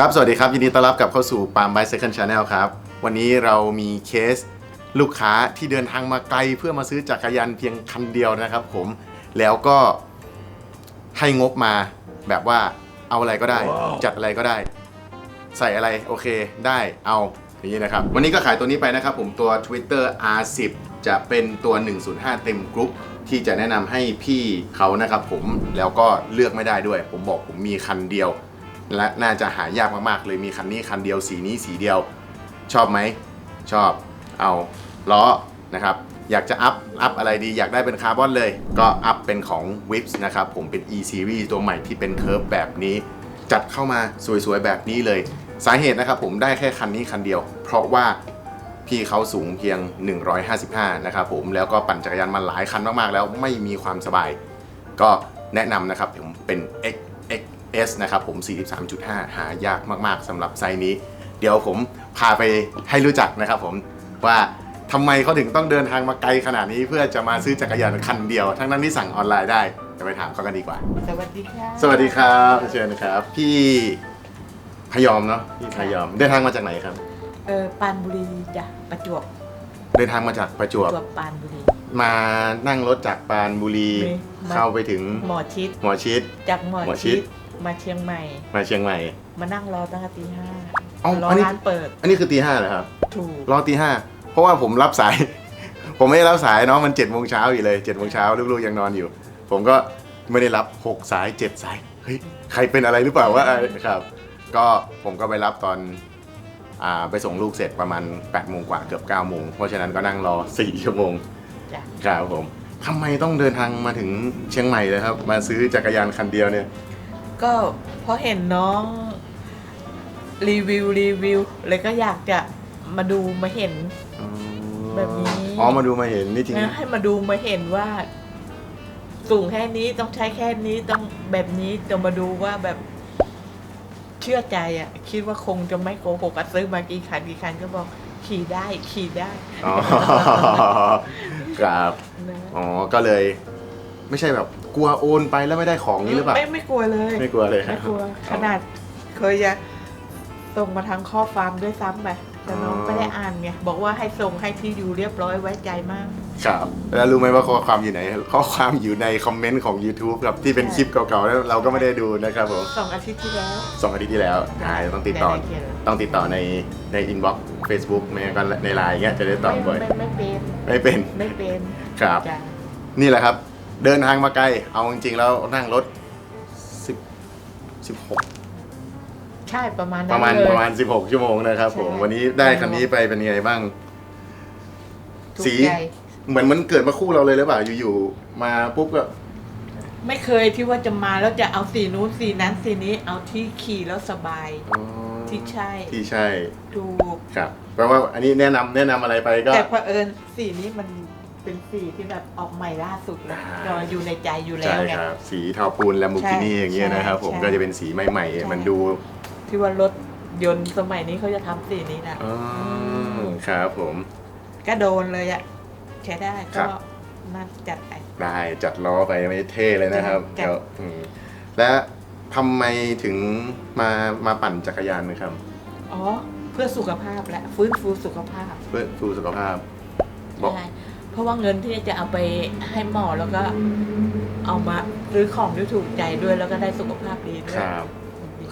ครับ สวัสดีครับ ยินดีต้อนรับกลับเข้าสู่ Palm by Second Channel ครับ วันนี้เรามีเคสลูกค้าที่เดินทางมาไกลเพื่อมาซื้อจักรยานเพียงคันเดียวนะครับผม แล้วก็ให้งบมาแบบว่าเอาอะไรก็ได้ จัดอะไรก็ได้ ใส่อะไรโอเคได้เอาอย่างนี้นะครับ วันนี้ก็ขายตัวนี้ไปนะครับผมตัว Twitter R10 จะเป็นตัว 105 เต็มกรุ๊ปที่จะแนะนำให้พี่เขานะครับผมแล้วก็เลือกไม่ได้ด้วย ผมบอกผมมีคันเดียว และน่าจะหายากมากๆเลยมีคันนี้คันเดียวสีนี้สีเดียว ชอบไหมชอบเอาล้อนะครับอยากจะอัพอัพอะไรดีอยากได้เป็นคาร์บอนเลย ก็อัพเป็นของ Wips นะครับผมเป็น E Series ตัวใหม่ที่เป็นเคิร์ฟแบบนี้ จัดเข้ามาสวยๆ แบบนี้เลย สาเหตุนะครับผมได้แค่คันนี้คันเดียว เพราะว่าพี่เขาสูงเพียง 155 นะครับผมแล้วก็ปั่นจักรยานมาหลายคันมากๆ แล้วไม่มีความสบาย ก็แนะนำนะครับผมเป็น XXS นะครับผม 43.5 หายากมากๆสำหรับไซส์นี้ เดี๋ยวผมพาไปให้รู้จักนะครับผมว่าทำไมเขาถึงต้องเดินทางมาไกลขนาดนี้เพื่อจะมาซื้อจักรยานคันเดียว ทั้งนั้นที่สั่งออนไลน์ได้จะไปถามเขากันดีกว่า สวัสดีค่ะสวัสดีครับเชิญนะครับ พี่พยอมเนาะพี่พยอมเดินทางมาจากไหนครับ เออปรานบุรีจ้ะประจวบเดินทางมาจากประจวบประจวบปรานบุรี มานั่งรถจากปรานบุรีมีมาเข้าไปถึงหมอชิดหมอชิดจากหมอหมอชิชิดด มาเชียงใหม่ มาเชียงใหม่ มานั่งรอตั้งแต่ตีห้าเอ้ารออันนี้ ร้านเปิดอันนี้คือตีห้าเหรอครับ ถูกรอตีห้าเพราะว่าผมรับสาย ผมไม่ได้รับสายเนาะมันเจ็ดโมงเช้าอยู่เลยเจ็ดโมงเช้าลูกๆยังนอนอยู่ ผมก็ไม่ได้รับหกสายเจ็ดสายเฮ้ยใครเป็นอะไรหรือเปล่าวะอะไรครับ ก็ผมก็ไปรับตอนอ่าไปส่งลูกเสร็จประมาณ8ปดโมงกว่าเกือบ9ก้าโมงเพราะฉะนั้นก็นั่งรอ4ชั่วโมงจ้ะครับผมทำไมต้องเดินทางมาถึงเชียงใหม่เลยครับ มาซื้อจักรยานคันเดียวเนี่ย ก็เพราะเห็นน้องรีวิวรีวิวเลยก็อยากจะมาดูมาเห็น แบบนี้ อ๋อ มาดูมาเห็นนี่จริงนะให้มาดูมาเห็นว่า สูงแค่นี้ต้องใช้แค่นี้ต้องแบบนี้จะมาดูว่าแบบเชื่อใจอะ คิดว่าคงจะไม่โกหกอะซื้อมากี่คันกี่คันก็บอกขี่ได้ขี่ได้อ๋อครับนะอ๋อ ก็เลย ไม่ใช่แบบ กลัวโอนไปแล้วไม่ได้ของนี้หรือเปล่า ไม่ไม่กลัวเลยไม่กลัวเลยครับไม่กลัวขนาดเคยจะส่งมาทางข้อความด้วยซ้ำไปแต่น้องไม่ได้อ่านไงบอกว่าให้ส่งให้ที่อยู่เรียบร้อยไว้ใจมาก ครับ แล้วรู้ไหมว่าข้อความอยู่ไหน ข้อความอยู่ในคอมเมนต์ของ YouTube ครับที่เป็นคลิปเก่าๆแล้วเราก็ไม่ได้ดูนะครับผมสองอาทิตย์ที่แล้วสองอาทิตย์ที่แล้วอ่าต้องติดต่อได้เขียนต้องติดต่อในในอินบ็อกซ์เฟซบุ๊กไม่งั้นก็ในไลน์เงี้ยจะได้ตอบไม่บ่อยไม่ไม่เป็นไม่เป็นไม่เป็นครับจ้ะนี่แหละครับ เดินทางมาไกล เอาจริงๆแล้วนั่งรถ10 16ใช่ประมาณปนั้นระมาณเลย ประมาณ16ชั่วโมงนะครับ ผม ใช่ วันนี้ได้คันนี้ไปเป็นไงบ้าง ถูกสี ใจเหมือนมันเกิดมาคู่เราเลยหรือเปล่าอยู่ๆมาปุ๊บก็ ไม่เคยที่ว่าจะมาแล้วจะเอาสีนู้นสีนั้นสีนี้เอาที่ขี่แล้วสบาย อ๋อที่ใช่ ที่ใช่ถูก ครับแปลว่าอันนี้แนะนำแนะนำอะไรไปก็แต่เผอิญสีนี้มัน เป็นสีที่แบบออกใหม่ล่าสุดแล้วอ่าก็อยู่ในใจอยู่แล้ใช่วไง ครับ สีเทาปูนแลมโบกินี่ใช่อย่างเงี้ยนะครับผมใช่ก็จะเป็นสีใหม่ใช่ ๆ มันดูที่ว่ารถยนต์สมัยนี้เขาจะทำสีนี้นะ อ๋อครับผม ก็โดนเลยอะใช้ได้ครัก็บน่าจัดไป ได้จัดล้อไปไม่เท่เลยนะครับจัด ก็อืมและทำไมถึงมามาปั่นจักรยานนะครับ อ๋อ เพื่อสุขภาพและฟื้นฟูสุขภาพ เพื่อฟูสุขภาพ บอกใช่ เพราะว่าเงินที่จะเอาไปให้หมอแล้วก็เอามาซื้อของที่ถูกใจด้วยแล้วก็ได้สุขภาพดีด้วคยรับ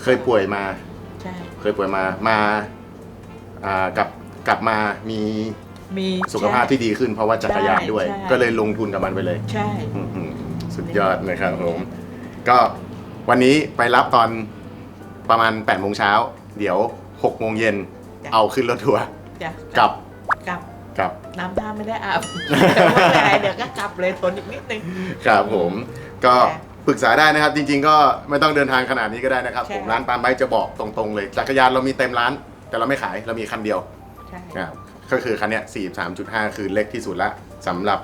เคยป่วยมา ใช่ เคยป่วยมามาอ่ากลับกลับมามีมีสุขภาพที่ดีขึ้นเพราะว่าจักรยานด้วย ใช่ ก็เลยลงทุนกับมันไปเลย ใช่ อื้อหือสุดยอดนะครับผม ก็วันนี้ไปรับตอนประมาณ8โมงเช้า เดี๋ยว6โมงเย็นเอาขึ้นรถทัวร์จ้ะกลับกลับ กลับ น้ำท่าไม่ได้อาบแต่ไม่เป็นไรเดี๋ยวก็กลับเลยทนอีกนิดนึง ครับผมก็ค่ะปรึกษาได้นะครับ จริง ๆ ก็ไม่ต้องเดินทางขนาดนี้ก็ได้นะครับ ใช่ ผมร้านปาล์มไบค์จะบอกตรงๆเลยจักรยานเรามีเต็มร้าน แต่เราไม่ขายเรามีคันเดียวใช่ครับก็คือคันเนี้ย43.5 คือเล็กที่สุดละสำหรับ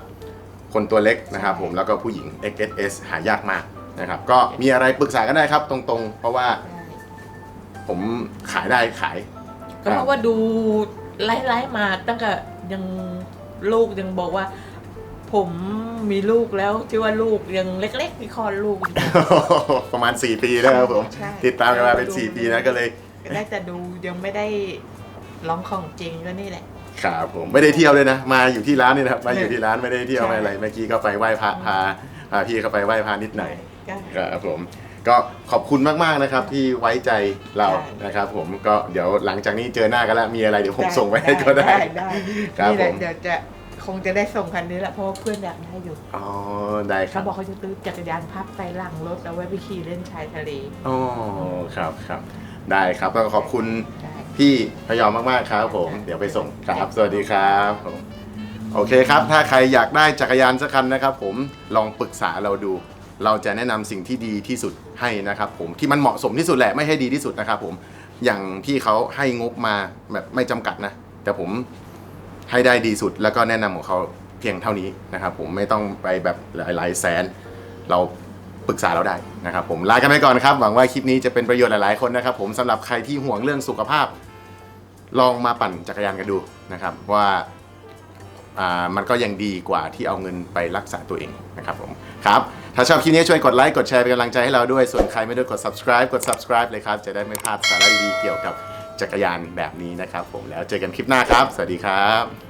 คนตัวเล็กนะครับผมแล้วก็ผู้หญิง XSS หายากมากนะครับ ก็มีอะไรปรึกษากันได้ครับตรงๆ เพราะว่าใช่ผมขายได้ขาย ก็เพราะว่าดูไล่ๆมาตั้งแต่ ยังลูกยังบอกว่า ผมมีลูกแล้วที่ว่าลูกยังเล็กๆที่คลอดลูกอยู่ ประมาณ 4 ปีแล้วครับผม ใช่ ติดตามกันมาเป็น 4 ปีนะก็เลยได้แต่ดูยังไม่ได้ลองของจริงก็นี่แหละ ครับผมไม่ได้เที่ยวเลยนะ มาอยู่ที่ร้านนี่นะครับมาอยู่ที่ร้านไม่ได้เที่ยวใช่ไม่อะไรเมื่อกี้ก็ไปไหว้พระพาพาพี่เขาไปไหว้พระนิดหน่อยก็ครับผม ก็ขอบคุณมากๆนะครับที่ไว้ใจเราได้นะครับ ผมก็เดี๋ยวหลังจากนี้เจอหน้ากันแล้วมีอะไรเดี๋ยวผมส่งไว้ให้ก็ได้ได้ครับนี่แหละผมเดี๋ยวจะคงจะได้ส่งคันนี้แหละเพราะว่าเพื่อนอยากได้อยู่อ๋อได้ครัเขาบบอกเขาจะซื้อจักรยานพับไปหลังรถเอาไว้ไปขี่เล่นชายทะเลอ๋อครับครับได้ครับก็ขอบคุณได้พี่พยอมมากๆครับ ผมเดี๋ยวไปส่งครับ สวัสดีครับผมโอเคครับ ถ้าใครอยากได้จักรยานสักคันนะครับ ผมลองปรึกษาเราดู เราจะแนะนำสิ่งที่ดีที่สุดให้นะครับผมที่มันเหมาะสมที่สุดแหละไม่ให้ดีที่สุดนะครับผมอย่างพี่เขาให้งบมาแบบไม่จำกัดนะ แต่ผมให้ได้ดีสุดแล้วก็แนะนำของเขาเพียงเท่านี้นะครับผมไม่ต้องไปแบบหลายๆแสน เราปรึกษาเราได้นะครับผมลากันไปก่อนครับ หวังว่าคลิปนี้จะเป็นประโยชน์หลายๆคนนะครับ ผมสำหรับใครที่ห่วงเรื่องสุขภาพ ลองมาปั่นจักรยานกันดูนะครับ ว่าอ่ามันก็ยังดีกว่าที่เอาเงินไปรักษาตัวเองนะครับผมครับ ถ้าชอบคลิปนี้ช่วยกดไลค์กดแชร์เป็นกำลังใจให้เราด้วย ส่วนใครไม่ได้กด subscribe กด subscribe เลยครับ จะได้ไม่พลาดสาระดีๆเกี่ยวกับจักรยานแบบนี้นะครับผมแล้วเจอกันคลิปหน้าครับ สวัสดีครับ